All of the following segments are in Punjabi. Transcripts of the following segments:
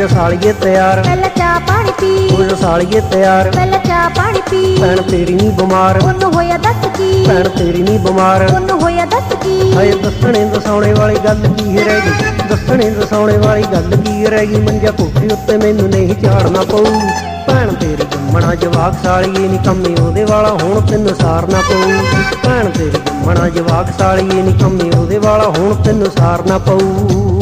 ਜਾ ਸਾਲੀਏ ਤਿਆਰ। ਪਹਿਲਾਂ ਚਾਹ ਪਾਣੀ ਪੀ। ਜਾ ਸਾਲੀਏ ਤਿਆਰ। ਪਹਿਲਾਂ ਚਾਹ ਪਾਣੀ ਪੀ। ਭੈਣ ਤੇਰੀ ਨਹੀਂ ਬਿਮਾਰ। ਉਹਨੂੰ ਹੋਇਆ ਦੱਸ ਕੀ? ਭੈਣ ਤੇਰੀ ਨਹੀਂ ਬਿਮਾਰ। ਉਹਨੂੰ ਹੋਇਆ ਦੱਸ ਕੀ? ਹਾਏ ਦੱਸਣੇ ਦਸਾਉਣੇ ਵਾਲੀ ਗੱਲ ਕੀ ਰਹਿ ਗਈ? ਦੱਸਣੇ ਦਸਾਉਣੇ ਵਾਲੀ ਗੱਲ ਕੀ ਰਹਿ ਗਈ? ਮੰਜਾ ਕੋਠੇ ਉੱਤੇ ਮੈਨੂੰ ਨਹੀਂ ਝਾੜਨਾ ਪਊ। ਭੈਣ ਤੇਰੀ ਜੰਮਣਾ ਜਵਾਕ ਸਾਲੀਏ ਨਹੀਂ ਕੰਮੇ ਉਹਦੇ ਵਾਲਾ ਹੁਣ ਤੈਨੂੰ ਸਾਰਨਾ ਪਊ। ਭੈਣ ਤੇਰੀ ਜੰਮਣਾ ਜਵਾਕ ਸਾਲੀਏ ਨਹੀਂ ਕੰਮੇ ਉਹਦੇ ਵਾਲਾ ਹੁਣ ਤੈਨੂੰ ਸਾਰਨਾ ਪਊ।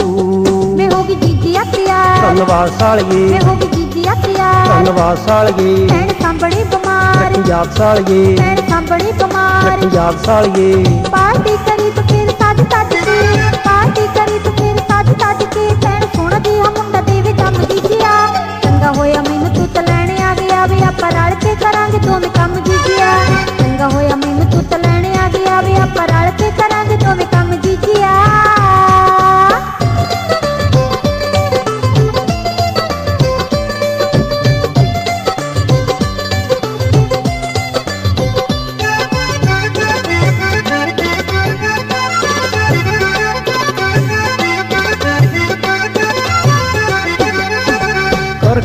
ਧੰਨਵਾਦ ਸਾਲੀਏ। ਮੈਂ ਹੋ ਗਈ ਜੀਜੀ ਆ ਤਿਆਰ ਧੰਨਵਾਦ ਸਾਲੀਏ। ਭੈਣ ਸਾਂਭਣੀ ਬਿਮਾਰ। ਪੰਜਾਬ ਸਾਲੀਏ। ਭੈਣ ਸਾਂਭਣੀ ਬਿਮਾਰ। ਪੰਜਾਬ ਸਾਲੀਏ। ਪਾਰਟੀ ਕਰੀ ਤੂੰ ਫਿਰ ਸੱਜ ਸੱਜ ਕੇ। ਪਾਰਟੀ ਕਰੀ ਤੂੰ ਫਿਰ ਸੱਜ ਸੱਜ ਕੇ। ਭੈਣ ਸੁਣਦੀ ਆ ਮੁੰਡਾ ਦੇਵੇ ਜੰਮ ਜੀਜਿਆ ਚੰਗਾ ਹੋਇਆ ਮੈਨੂੰ ਤੂੰ ਤਾਂ ਲੈਣ ਆ ਗਿਆ ਵੀ। ਆਪਾਂ ਰਲ ਕੇ ਕਰਾਂਗੇ ਦੋਵੇਂ ਕੰਮ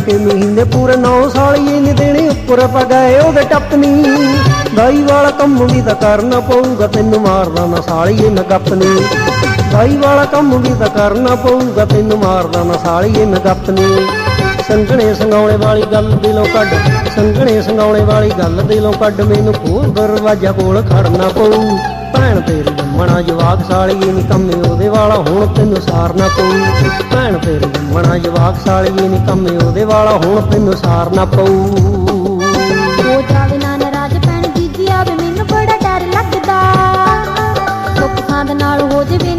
ਕਰਕੇ ਮਹੀਨੇ ਪੂਰੇ 9 ਸਾਲੀਏ ਨੇ ਦੇਣੇ ਉੱਪਰ ਪਗਾਏ ਉਹਦੇ ਟੱਪਨੀ। ਦਾਈ ਵਾਲਾ ਕੰਮ ਵੀ ਤਾਂ ਕਰਨਾ ਪਊਗਾ, ਤੈਨੂੰ ਮਾਰਦਾ ਨਾ ਸਾਲੀਏ ਮੈਂ ਗੱਪਨੀ। ਦਾਈ ਵਾਲਾ ਕੰਮ ਵੀ ਤਾਂ ਕਰਨਾ ਪਊਗਾ, ਤੈਨੂੰ ਮਾਰਦਾ ਨਾ ਸਾਲੀਏ ਮੈਂ ਗੱਪਨੀ। ਸੰਘਣੇ ਸੰਗਾਉਣੇ ਵਾਲੀ ਗੱਲ ਦਿਲੋਂ ਕੱਢ, ਸੰਘਣੇ ਸੰਗਾਉਣੇ ਵਾਲੀ ਗੱਲ ਦਿਲੋਂ ਕੱਢ, ਮੈਨੂੰ ਖੋਲ ਦਰਵਾਜ਼ਾ ਕੋਲ ਖੜਨਾ ਪਊ। ਭੈਣ ਤੇਰੀ ਜੰਮਣਾ ਜਵਾਕ ਸਾਲੀਏ ਨਹੀਂ ਕੰਮੇ ਉਹਦੇ ਵਾਲਾ, ਹੁਣ ਤੈਨੂੰ ਸਾਰਨਾ ਪਊ। ਭੈਣ ਤੇਰੀ ਜੰਮਣਾ ਜਵਾਕ ਸਾਲੀਏ ਨਹੀਂ ਕੰਮੇ ਉਹਦੇ ਵਾਲਾ, ਹੁਣ ਤੈਨੂੰ ਸਾਰਨਾ ਪਊ। ਹੋ ਜਾਵੇ ਨਾ ਨਾਰਾਜ਼ ਭੈਣ ਜੀਜੀ ਆਵੇ, ਮੈਨੂੰ ਬੜਾ ਡਰ ਲੱਗਦਾ। ਸੁੱਖ ਸਾਂਦ ਨਾਲ ਹੋ ਜਵੇ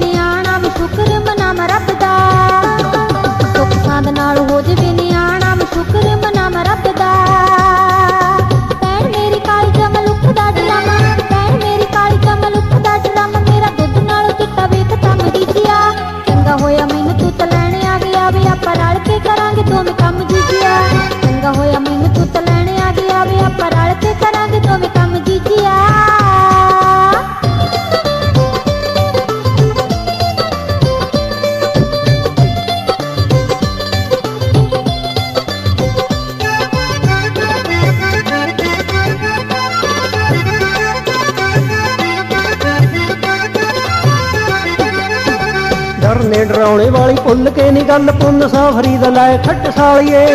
ਡਰਾਉਣੇ ਵਾਲੀ ਭੁੱਲ ਕੇ ਨੀ ਗੱਲ, ਪੁੰਨ ਸਾਫਰੀ ਦਾ ਲੈ ਖੱਟ ਸਾਲੀਏ।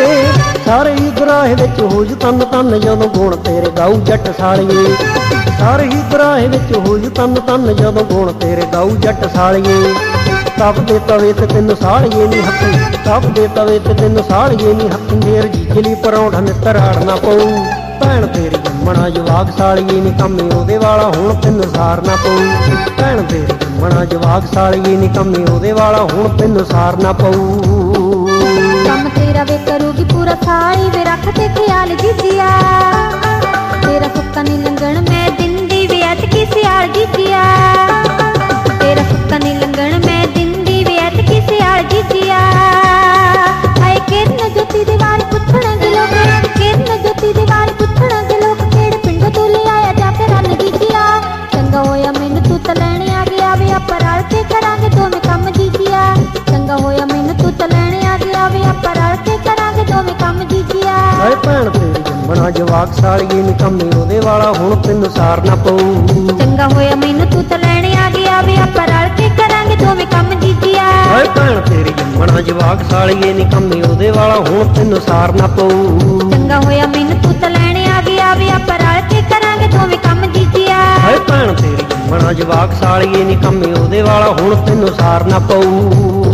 ਸਾਰੇ ਹੀ ਗਰਾਹ ਵਿੱਚ ਹੋ ਤਨ ਤਨ, ਜਦੋਂ ਗੁਣ ਤੇਰੇ ਗਾਉ ਜੱਟ ਸਾਲੀਏ। ਸਾਰੇ ਹੀ ਗਰਾਹ ਵਿੱਚ ਹੋਜ ਤਨ ਤਨ, ਜਦੋਂ ਗੁਣ ਤੇਰੇ ਗਾਉ ਜੱਟ ਸਾਲੀਏ। ਤਪ ਦੇ ਤਵੇ ਤੇ ਤੈਨੂੰ ਸਾਲੀਏ ਨਹੀਂ ਹੱਥ, ਤਪ ਦੇ ਤਵੇ ਤੇ ਤੈਨੂੰ ਸਾਲੀਏ ਨਹੀਂ ਹੱਥ। ਮੇਰ ਜੀਜਲੀ ਪਰੌਂਠਾ ਮਿੱਤਰ ਹੜਨਾ ਪਊ, ਭੈਣ ਤੇਰੀ ਜੰਮਣਾ ਜਵਾਕ ਸਾਲੀਏ ਨੀ ਕੰਮੇ ਉਹਦੇ ਵਾਲਾ, ਹੁਣ ਤੈਨੂੰ ਸਾਰਨਾ ਪਊ। ਭੈਣ ਤੇਰੀ ਜੰਮਣਾ ਜਵਾਕ ਸਾਲੀਏ ਨੀ ਕੰਮੇ ਉਹਦੇ ਵਾਲਾ, ਹੁਣ ਤੈਨੂੰ ਸਾਰਨਾ ਪਊ। ਕੰਮ ਤੇਰਾ ਵੇ ਕਰੂਗੀ ਪੂਰਾ ਸਾਲੀ ਵੇ ਰੱਖ ਤੇ ਖਿਆਲ ਜੀਜਿਆ। ਤੇਰਾ ਸੁੱਕਾ ਨਹੀਂ ਲੰਗਣ ਮੈਂ ਰਲ ਕੇ ਕਰਾਂਗੇ? ਦੋਵੇਂ ਕੰਮ ਜੀਜਿਆ। ਚੰਗਾ ਹੋਇਆ ਮੈਨੂੰ ਤੂੰ ਤਾਂ ਲੈਣ ਆ ਗਿਆ ਵੇ ਆਪਾਂ ਰਲ ਕੇ ਕਰਾਂਗੇ ਦੋਵੇਂ ਕੰਮ ਜੀਜਿਆ। ਹਾਏ ਭੈਣ ਤੇਰੀ ਜੰਮਣਾ ਜਵਾਕ ਸਾਲੀਏ ਨੀ ਕੰਮੇ ਉਹਦੇ ਵਾਲਾ ਹੁਣ ਤੈਨੂੰ ਸਾਰਨਾ ਪਊ। ਚੰਗਾ ਹੋਇਆ ਮੈਨੂੰ ਤੂੰ ਤਾਂ ਲੈਣ ਆ ਗਿਆ ਵੇ ਆਪਾਂ ਰਲ ਕੇ ਕਰਾਂਗੇ ਦੋਵੇਂ ਕੰਮ ਜੀਜਿਆ। ਹਾਏ ਭੈਣ ਤੇਰੀ ਜੰਮਣਾ ਜਵਾਕ ਸਾਲੀਏ ਨੀ ਕੰਮੇ ਉਹਦੇ ਵਾਲਾ ਹੁਣ ਤੈਨੂੰ ਸਾਰਨਾ ਪਊ। ਚੰਗਾ ਹੋਇਆ ਮੈਨੂੰ ਤੂੰ ਤਾਂ ਲੈਣ ਆ ਗਿਆ ਵੇ ਆਪਾਂ ਰਲ ਕੇ ਕਰਾਂਗੇ ਦੋਵੇਂ ਭੈਣ ਜਵਾਕ ਸਾਲੀਏ ਨੀ ਕੰਮੇ ਉਹਦੇ ਵਾਲਾ ਹੁਣ ਤੈਨੂੰ ਸਾਰਨਾ ਪਊ।